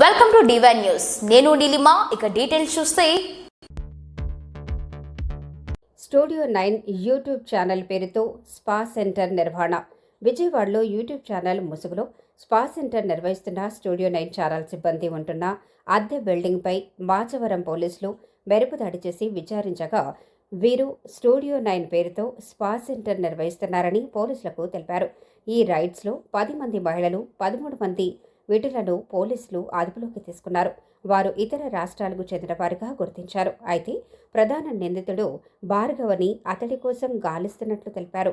Welcome to divine news నేను నీలిమా ఇక details చూస్తే. స్టూడియో నైన్ యూట్యూబ్ ఛానల్ పేరుతో స్పా సెంటర్ నిర్వహణ. విజయవాడలో యూట్యూబ్ ఛానల్ ముసుగులో స్పా సెంటర్ నిర్వహిస్తున్న స్టూడియో నైన్ ఛానల్ సిబ్బంది ఉంటున్న అద్దె బిల్డింగ్పై మాచవరం పోలీసులు మెరుపు దాడి చేసి విచారించగా వీరు స్టూడియో నైన్ పేరుతో స్పా సెంటర్ నిర్వహిస్తున్నారని పోలీసులకు తెలిపారు. ఈ రైడ్స్లో పది మంది మహిళలు పదమూడు మంది వీటిలను పోలీసులు అదుపులోకి తీసుకున్నారు. వారు ఇతర రాష్ట్రాలకు చెందినవారుగా గుర్తించారు. అయితే ప్రధాన నిందితుడు భార్గవని అతడి కోసం గాలిస్తున్నట్లు తెలిపారు.